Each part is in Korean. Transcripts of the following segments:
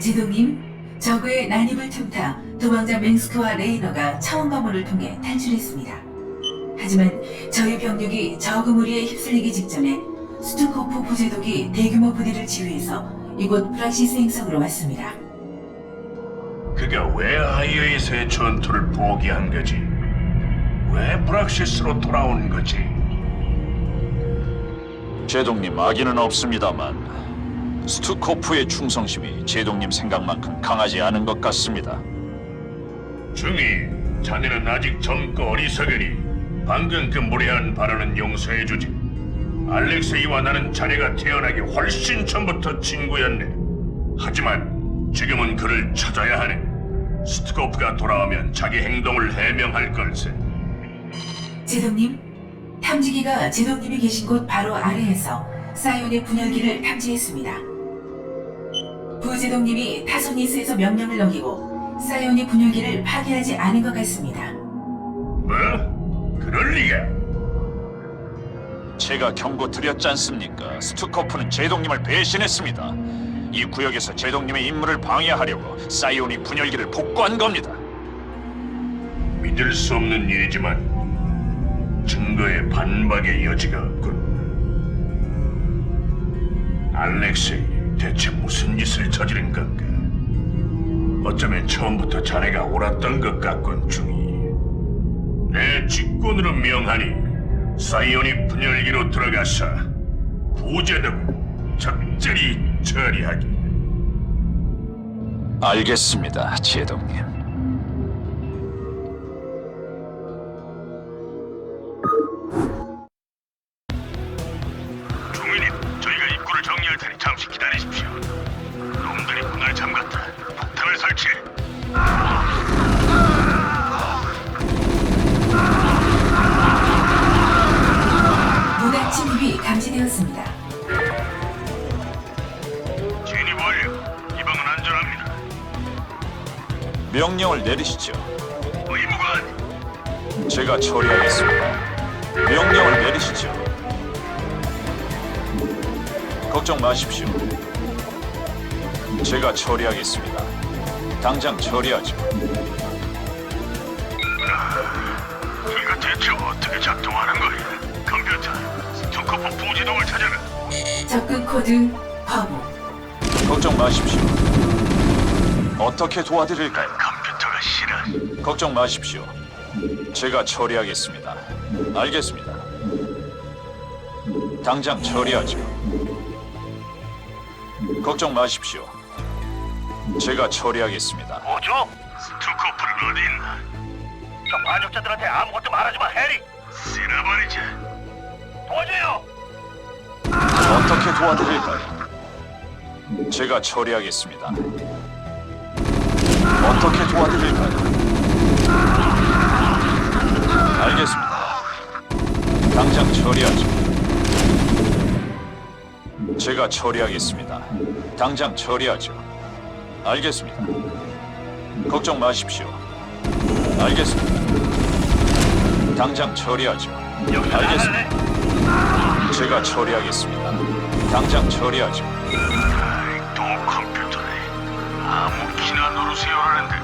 지도님, 적의 난입을 틈타 도망자 맹스크와 레이너가 차원 가문을 통해 탈출했습니다. 하지만 저희 병력이 적의 무리에 휩쓸리기 직전에 스투코프 부제독이 대규모 부대를 지휘해서 이곳 프랑시스 행성으로 왔습니다. 그가 왜 아이어에서의 전투를 포기한 거지? 왜 브락시스로 돌아온 거지? 제동님 아기는 없습니다만 스투코프의 충성심이 제동님 생각만큼 강하지 않은 것 같습니다. 중이, 자네는 아직 젊고 어리석으니 방금 그 무례한 발언은 용서해주지. 알렉세이와 나는 자네가 태어나기 훨씬 전부터 친구였네. 하지만 지금은 그를 찾아야 하네. 스트코프가 돌아오면 자기 행동을 해명할 걸세. 지도님, 탐지기가 지도님이 계신 곳 바로 아래에서 사이온의 분열기를 탐지했습니다. 부지동님이 타소니스에서 명령을 어기고 사이온의 분열기를 파괴하지 않은 것 같습니다. 뭐? 그럴 리가? 제가 경고 드렸지 않습니까? 스투코프는 제동님을 배신했습니다. 이 구역에서 제동님의 임무를 방해하려고 사이온이 분열기를 복구한 겁니다. 믿을 수 없는 일이지만 증거에 반박의 여지가 없군. 알렉세이, 대체 무슨 짓을 저지른 건가? 어쩌면 처음부터 자네가 옳았던 것 같군, 중이. 내 직권으로 명하니 사이온이 분열기로 들어가서 부재득 적절히 처리하기. 알겠습니다, 제동님. 명령을 내리시죠. 의무관. 제가 처리하겠습니다. 명령을 내리시죠. 걱정 마십시오. 제가 처리하겠습니다. 당장 처리하죠. 이거 대체 어떻게 작동하는 거야? 컴퓨터, 스투커프 부지동을 찾아라. 접근 코드 거부. 걱정 마십시오. 어떻게 도와드릴까요? 싫어. 걱정 마십시오. 제가 처리하겠습니다. 알겠습니다. 당장 처리하죠. 걱정 마십시오. 제가 처리하겠습니다. 뭐죠? 스투커프는 어디 있나? 저 반역자들한테 아무것도 말하지 마, 해리. 쓸어버리자. 도와줘요. 어떻게 도와드릴까요? 제가 처리하겠습니다. 어떻게 도와드릴까요? 알겠습니다. 당장 처리하죠. 제가 처리하겠습니다. 당장 처리하죠. 알겠습니다. 걱정 마십시오. 알겠습니다. 당장 처리하죠. 알겠습니다. 제가 처리하겠습니다. 당장 처리하죠. 누르세요라는데.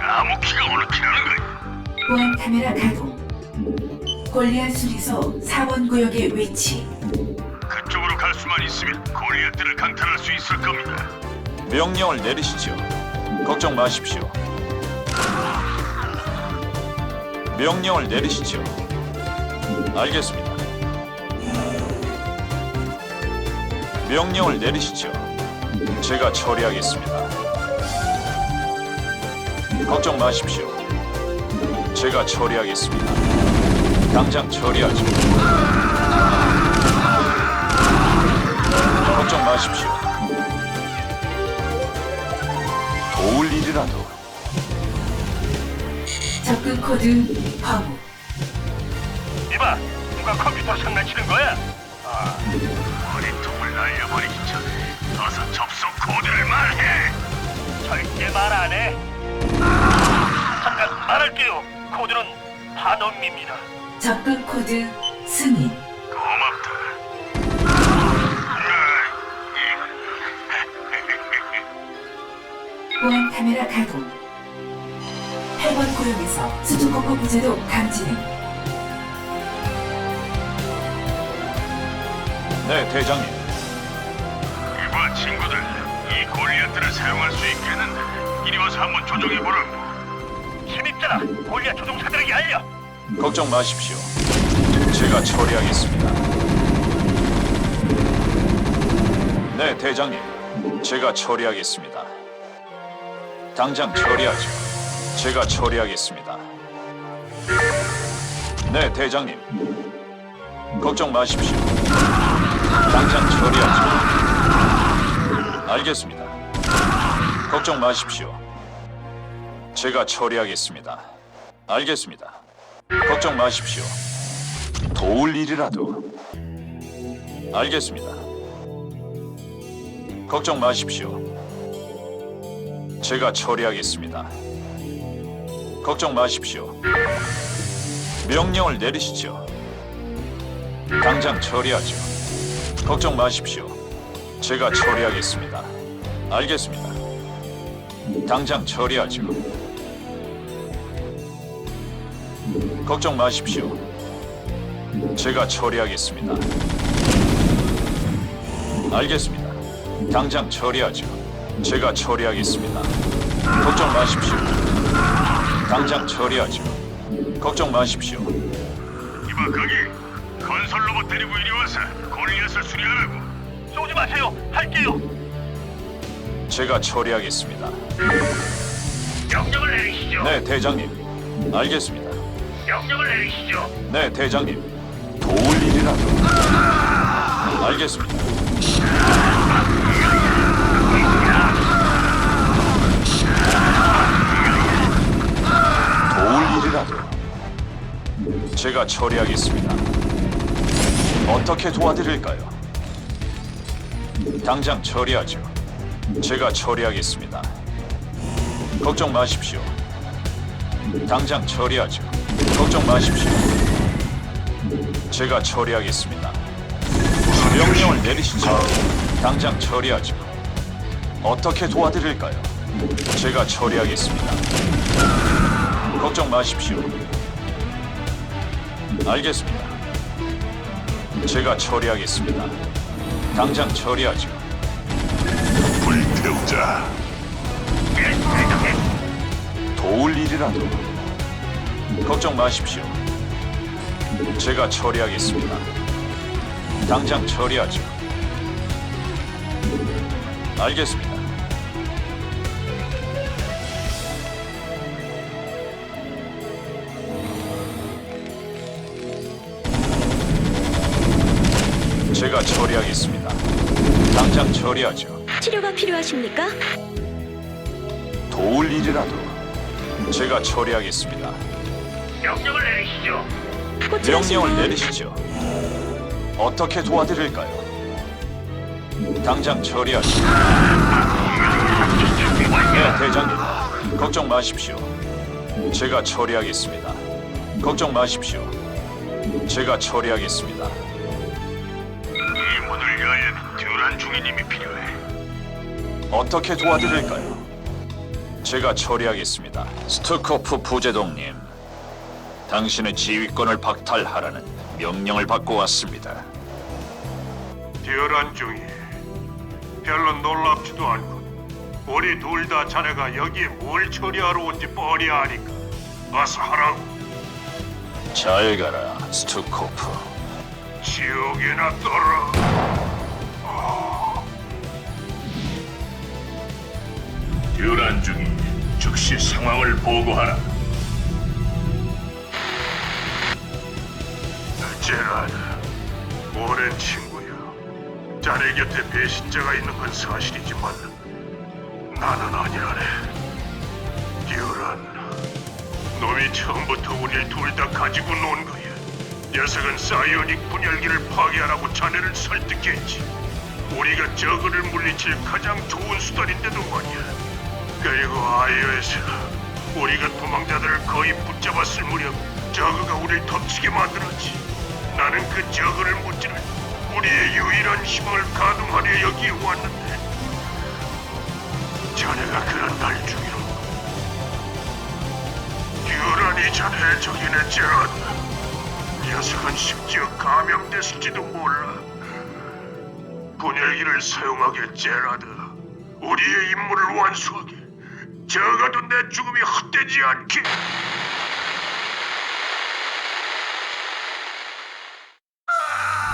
아무 키가 어느 키라는 거야? 보안 카메라 가동. 골리앗 수리소 4번 구역의 위치. 그쪽으로 갈 수만 있으면 고리앗들을 강탈할 수 있을 겁니다. 명령을 내리시죠. 걱정 마십시오. 명령을 내리시죠. 알겠습니다. 명령을 내리시죠. 제가 처리하겠습니다. 걱정 마십시오. 제가 처리하겠습니다. 당장 처리하죠. 걱정 마십시오. 도울 일이라도 접근 코드 거부. 이봐, 누가 컴퓨터 장난치는 거야? 아, 머리통을 날려버리기 전에 잠깐 말할게요. 코드는 반음입니다. 접근 코드 승인. 고맙다. 카메라 가동. 8번 구역에서 스투코프 부재도 감지됨. 네, 대장님. 이봐 친구들, 이 골리앗들을 사용할 수 있겠는데 이리 와서 한번 조종해 보라고. 힘있잖아, 골리앗 조종사들에게 알려. 걱정 마십시오. 제가 처리하겠습니다. 네, 대장님. 제가 처리하겠습니다. 당장 처리하죠. 제가 처리하겠습니다. 네, 대장님. 걱정 마십시오. 당장 처리하죠. 알겠습니다. 걱정 마십시오. 제가 처리하겠습니다. 알겠습니다. 걱정 마십시오. 도울 일이라도. 알겠습니다. 걱정 마십시오. 제가 처리하겠습니다. 걱정 마십시오. 명령을 내리시죠. 당장 처리하죠. 걱정 마십시오. 제가 처리하겠습니다. 알겠습니다. 당장 처리하죠. 걱정 마십시오. 제가 처리하겠습니다. 알겠습니다. 당장 처리하죠. 제가 처리하겠습니다. 걱정 마십시오. 당장 처리하죠. 걱정 마십시오. 이봐 거기 건설 로봇 데리고 이리 와서 골리앗을 수리하라고. 쏘지 마세요, 할게요. 제가 처리하겠습니다. 명령을 내리시죠. 네, 대장님. 알겠습니다. 명령을 내리시죠. 네, 대장님. 도울 일이라도. 알겠습니다. 도울 일이라도. 제가 처리하겠습니다. 어떻게 도와드릴까요? 당장 처리하죠. 제가 처리하겠습니다. 걱정 마십시오. 당장 처리하죠. 걱정 마십시오. 제가 처리하겠습니다. 명령을 내리시죠. 당장 처리하죠. 어떻게 도와드릴까요? 제가 처리하겠습니다. 걱정 마십시오. 알겠습니다. 제가 처리하겠습니다. 당장 처리하죠. 불태우자. 도울 일이라도 걱정 마십시오. 제가 처리하겠습니다. 당장 처리하죠. 알겠습니다. 제가 처리하겠습니다. 당장 처리하죠. 치료가 필요하십니까? 도울 일이라도 제가 처리하겠습니다. 명령을 내리시죠. 호출하신 명령을 분 내리시죠. 어떻게 도와드릴까요? 당장 처리하시죠. 네, 대장님. 걱정 마십시오. 제가 처리하겠습니다. 걱정 마십시오. 제가 처리하겠습니다. 이 문을 여려면 듀란 중위님이 필요해. 어떻게 도와드릴까요? 제가 처리하겠습니다. 스투코프 부제동님. 당신의 지휘권을 박탈하라는 명령을 받고 왔습니다. 듀란 중위. 별로 놀랍지도 않고 우리 둘 다 자네가 여기에 뭘 처리하러 온지 뻔히 아니까 어서 하라고. 잘 가라, 스투코프. 지옥이나 떠라. 듀란 중위 즉시 상황을 보고하라. 제라드, 오랜 친구야. 자네 곁에 배신자가 있는 건 사실이지만 나는 아니라네. 듀란, 놈이 처음부터 우리를 둘 다 가지고 논 거야. 녀석은 사이오닉 분열기를 파괴하라고 자네를 설득했지. 우리가 저그를 물리칠 가장 좋은 수단인데도 말이야. 그리고 아이오에서 우리가 도망자들을 거의 붙잡았을 무렵 저그가 우리를 덮치게 만들었지. 나는 그 저그를 무찌를 우리의 유일한 희망을 가동하려 여기에 왔는데 자네가 그런 날 중이로. 유란이 자네의 적이네, 제라드. 녀석은 심지어 감염됐을지도 몰라. 분열기를 사용하게, 제라드. 우리의 임무를 완수하게. 적어도 내 죽음이 헛되지 않게.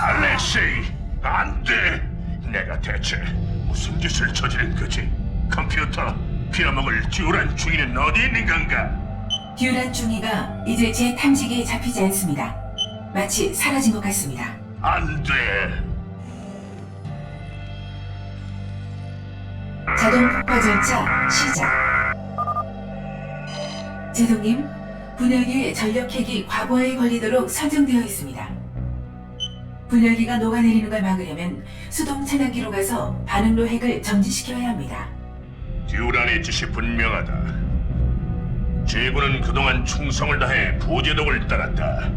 알 렉세이, 안 돼! 내가 대체 무슨 짓을 저지른 거지? 컴퓨터, 피라먹을 듀란 중이는 어디 있는 건가? 듀란 중이가 이제 제 탐지기에 잡히지 않습니다. 마치 사라진 것 같습니다. 안 돼! 자동 폭파 절차 시작. 제동님, 분열기의 전력핵이 과부하에 걸리도록 설정되어 있습니다. 분열기가 녹아내리는 걸 막으려면 수동 차단기로 가서 반응로 핵을 정지시켜야 합니다. 듀란의 뜻이 분명하다. 제군은 그동안 충성을 다해 부제독을 따랐다.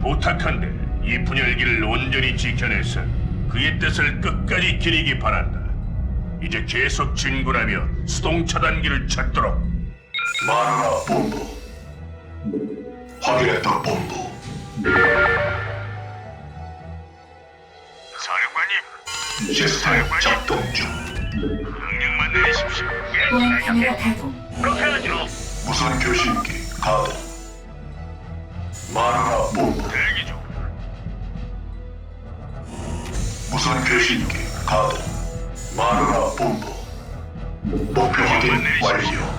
부탁한데 이 분열기를 온전히 지켜내서 그의 뜻을 끝까지 기리기 바란다. 이제 계속 진군하며 수동 차단기를 찾도록. 마누라 본부 확인했다 본부 시스템 작동 중 명령만 내리십시오. 보안 카메라 가동. 그렇게 하죠. 무선 교신기 가동 마누라 본부 대기 중. 무선 교신기 가동 마누라 본부 목표 확인 완료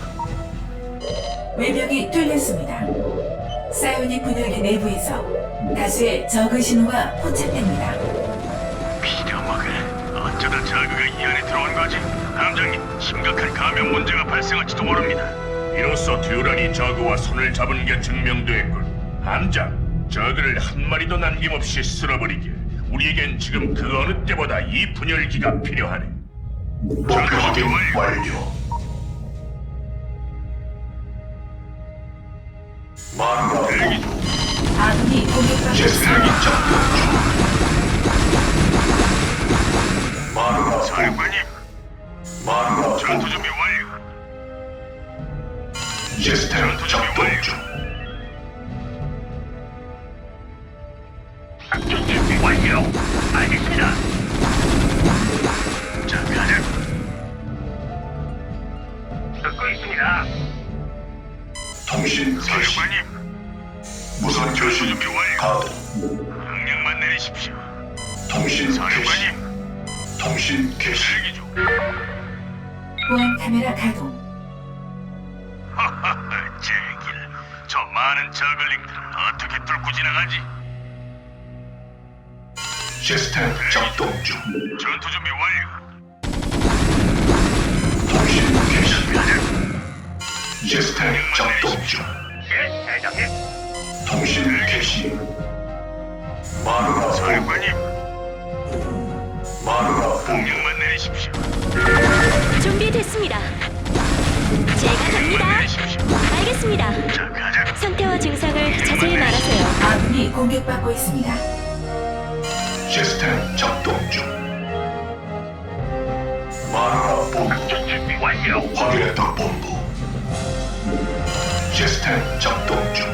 외벽이 뚫렸습니다. 사이오닉 분열기 내부에서 다수의 저그 신호가 포착됩니다. 심각한 감염 문제가 발생할지도 모릅니다. 이로써 듀란이 저그와 손을 잡은 게 증명됐군. 함장, 저그를 한 마리도 남김없이 쓸어버리게. 우리에겐 지금 그 어느 때보다 이 분열기가 필요하네. 목표 확인 완료 마누라 본부 아군이 공격받고 시스템 있습니다. 작동 중 마누라 사령관님, 전투 준비 완료. 시스템 작동 중 작전 준비 완료. 알겠습니다. 자, 가자. 듣고 있습니다. 통신 개시 사령관님, 무선 교신기 가동 명령만 내리십시오. 통신 개시 사령관님, 통신 개시 대기 중. 보안 카메라 가동. 하하하, 제길. 저 많은 저글링들을 어떻게 뚫고 지나가지? 시스템 작동 중 전투 준비 완료. 통신 개시 시스템 작동 중 예, 대장님. 통신 개시 마누라 본부 사령관님, 마누라 본부 명령만 내리십시오. 준비됐습니다. 제가 갑니다. 알겠습니다. 자, 가자. 상태와 증상을 자세히 말하세요. 아군이 공격받고 있습니다. 시스템 작동 중 마누라 본부 전 준비 완료. 확인했다 본부 시스템 작동 중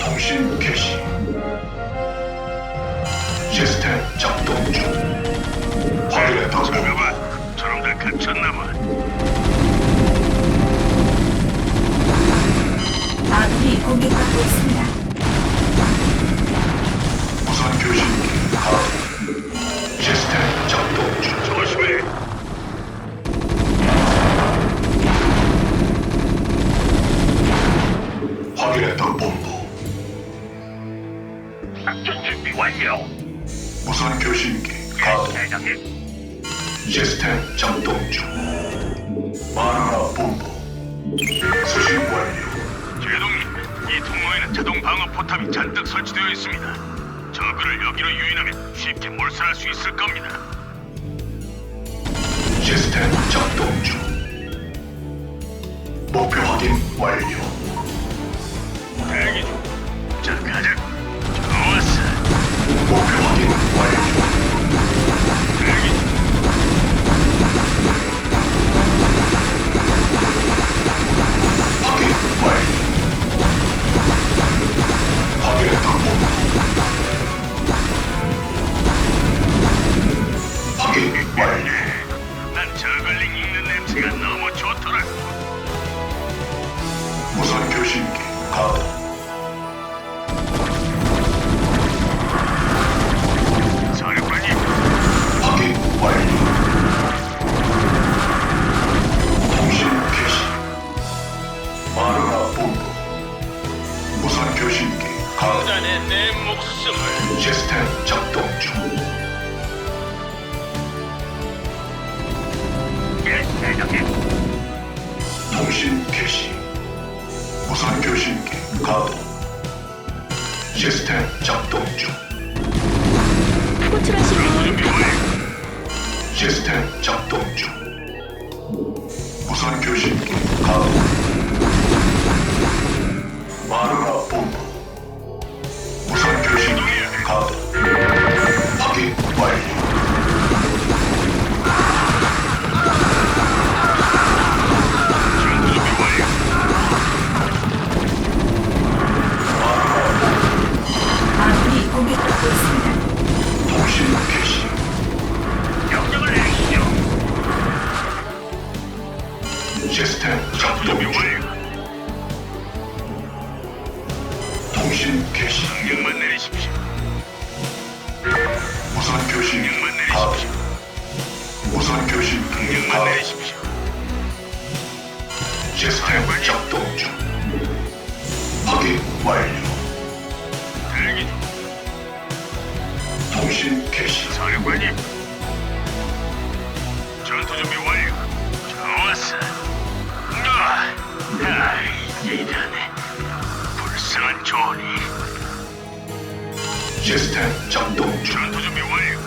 통신 개시 시스템 작동 중 공격받고 있습니다. 무선 교신기 가동 시스템 작동 중 조심해. 확인했다 본부 작전 준비 완료. 무선 교신기 가동 대장님. 시스템 작동 중 마누라 본부 수신 이 통로에는 자동 방어 포탑이 잔뜩 설치되어 있습니다. 저그를 여기로 유인하면 쉽게 몰살할 수 있을 겁니다. 시스템 작동 중 목표 확인 완료 대기 중. 자, 가자. 목숨을 시스템 작동 중. 예, 대장님. 통신 개시. 무선 교신기 가동. 시스템 작동 중. 호출하신 분. 시스템 작동 중. 무선 교신기 가동. 마누라 본부. 통신 개시. 사령관님. 전투 준비 완료. 좋았어. 이제 이러네. 불쌍한 조니. 시스템 작동 중. 전투 준비 완료.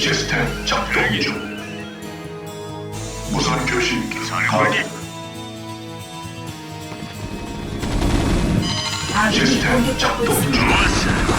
시스템 작동 중. 무선 가동. 사령관님. 아군이 공격받고 있습니다. 중. 좋았어.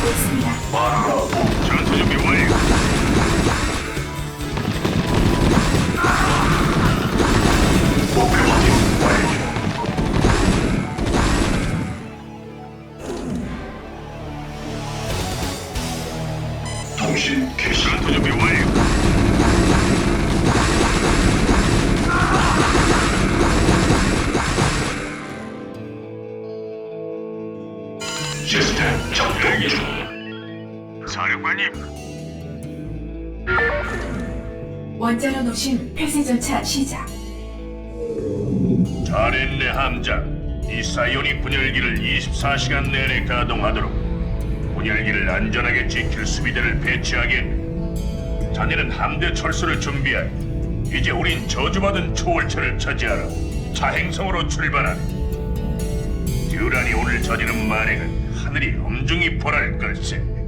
공격 원자로 노심 폐쇄 절차 시작. 잘했네 함장. 이 사이오닉 분열기를 24시간 내내 가동하도록 분열기를 안전하게 지킬 수비대를 배치하겠네. 자네는 함대 철수를 준비하여 이제 우린 저주받은 초월체를 차지하러 자행성으로 출발하네. 듀란이 오늘 저지른 만행은 하늘이 엄중히 벌할 걸세.